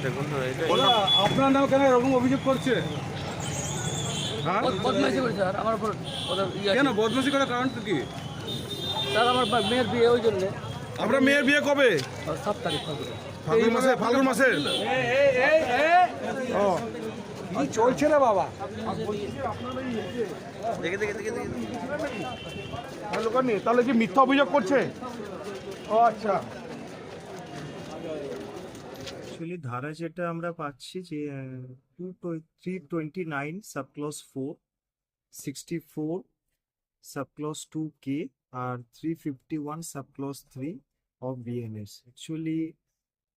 বটে কিন্তু ওরা আপনার নাম কেন এরকম অভিযোগ করছে? হ্যাঁ? ইয়ে কেন বদমাসি করার কারণ কি? স্যার আমার মেয়ের বিয়ে ওই জন্যে। আপনার মেয়ের বিয়ে কবে? সাত তারিখ ফাল্গুন মাসে ফাল্গুন মাসে? ও। কি চলছে রে বাবা? দেখে দেখে দেখে দেখে। আর লোক নেই তাহলে কি মিথ্যা অভিযোগ করছে? ও আচ্ছা। অ্যাকচুয়ালি ধারা যেটা আমরা পাচ্ছি যে two three twenty nine subclause four sixty four subclause two K R three fifty one subclause three of BNS actually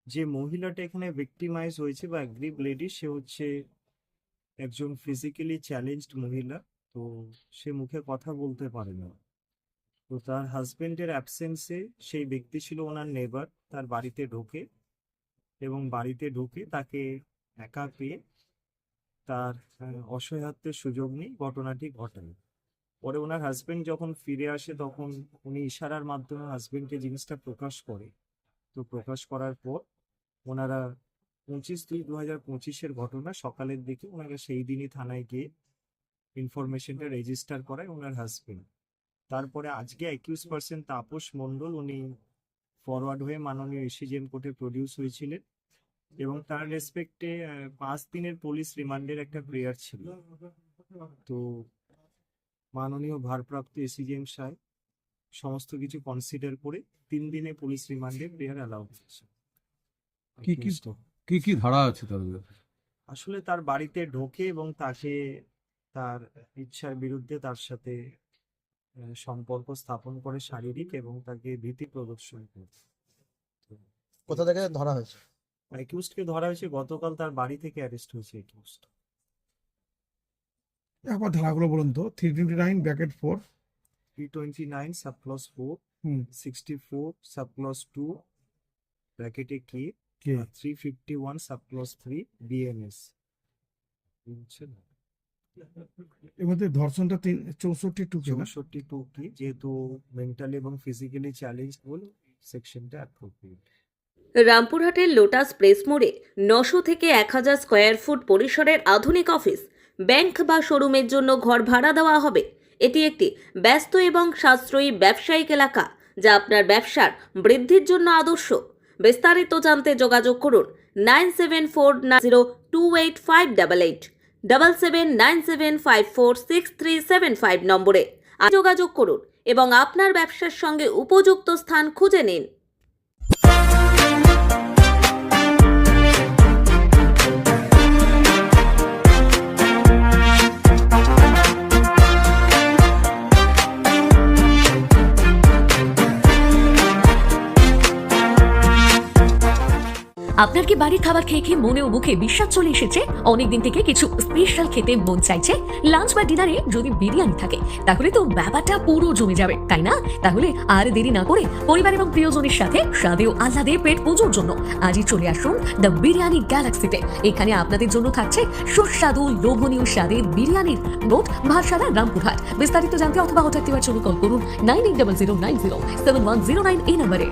যে মহিলাটা এখানে ভিক্টিমাইজ হয়েছে বা অ্যাগ্রিভ লেডি সে হচ্ছে একজন ফিজিক্যালি চ্যালেঞ্জড মহিলা, তো সে মুখে কথা বলতে পারে না। তো তার হাজবেন্ডের অ্যাবসেন্সে সেই ব্যক্তি ছিল ওনার নেবার তার বাড়িতে ঢোকে। এবং বাড়িতে ঢুকে তাকে একা পেয়ে তার অসহায়ত্বের সুযোগ নিয়ে ঘটনাটি ঘটায় পরে ওনার হাজবেন্ড যখন ফিরে আসে তখন উনি ইশারার মাধ্যমে হাজবেন্ডকে জিনিসটা প্রকাশ করে। তো প্রকাশ করার পর ওনারা পঁচিশ দুই দু হাজার পঁচিশের ঘটনা সকালের দিকে ওনারা সেই দিনই থানায় গিয়ে ইনফরমেশনটা রেজিস্টার করায় ওনার হাজবেন্ড তারপরে আজকে একুশ পার্সেন্ট তাপস মণ্ডল উনি ফরওয়ার্ড হয়ে মাননীয় এসিজেন কোর্টে প্রডিউস হয়েছিলেন। এবং তার রেসপেক্টে পাঁচ দিনের পুলিশ রিমান্ডের একটা প্রেয়ার ছিল। তো মাননীয় ভারপ্রাপ্ত এসিজেন সাহেব সমস্ত কিছু কনসিডার করে তিন দিনে পুলিশ রিমান্ডে প্রেয়ার অ্যালাউ করেছে। কি কি- কি কি ধারা আছে তাদের আসলে তার বাড়িতে ঢোকে এবং তাকে তার ইচ্ছার বিরুদ্ধে তার সাথে সম্পর্ক স্থাপন করে শারীরিক এবং তাকে ভীতি প্রদর্শন করে। কোথা থেকে ধরা হয়েছে? অ্যাকিউজকে ধরা হয়েছে? গতকাল তার বাড়ি থেকে অ্যারেস্ট হয়েছে অ্যাকিউজড একবার ধারাগুলো বলুন তো। Three twenty nine bracket four three twenty nine subclause four hmm. Sixty four subclause two ব্র্যাকেটে K? Three fifty one subclause three BNS এর মধ্যে ধর্ষণটা তিন চৌষট্টি টু চৌষট্টি টু কি? যেহেতু মেন্টালি এবং ফিজিক্যালি চ্যালেঞ্জ বলে সেকশনটা অ্যাপ্রোপ্রিয়েট রামপুরহাটের লোটাস প্রেস মোড়ে নশো থেকে এক হাজার স্কোয়ার ফুট পরিসরের আধুনিক অফিস, ব্যাংক বা শোরুমের জন্য ঘর ভাড়া দেওয়া হবে। এটি একটি ব্যস্ত এবং সাশ্রয়ী ব্যবসায়িক এলাকা, যা আপনার ব্যবসার বৃদ্ধির জন্য আদর্শ। বিস্তারিত জানতে যোগাযোগ করুন nine seven four zero two eight five double eight, double seven nine seven five four six three seven five নম্বরে। যোগাযোগ করুন এবং আপনার ব্যবসার সঙ্গে উপযুক্ত স্থান খুঁজে নিন। আপনার কি বাড়ির খাবার খেয়ে খেয়ে মনে ও মুখে বিশ্বাস চলে এসেছে? অনেকদিন থেকে কিছু স্পেশাল খেতে মন চাইছে। লাঞ্চ বা ডিনারে যদি বিরিয়ানি থাকে, তাহলে তো ব্যাপারটা পুরো জমে যাবে, তাই না? তাহলে আর দেরি না করে পরিবার এবং প্রিয়জনের সাথে স্বাদে ও আহ্লাদে পেট পুজোর জন্য আজই চলে আসুন দ্য বিরিয়ানি গ্যালাক্সিতে এখানে আপনাদের জন্য থাকছে সুস্বাদু, লোভনীয় স্বাদের বিরিয়ানির নোট ভারসালা রামপুরহাট। বিস্তারিত জানতে অথবা হঠাৎ দেওয়ার জন্য কল করুন nine eight double zero nine zero seven one zero nine এই নম্বরে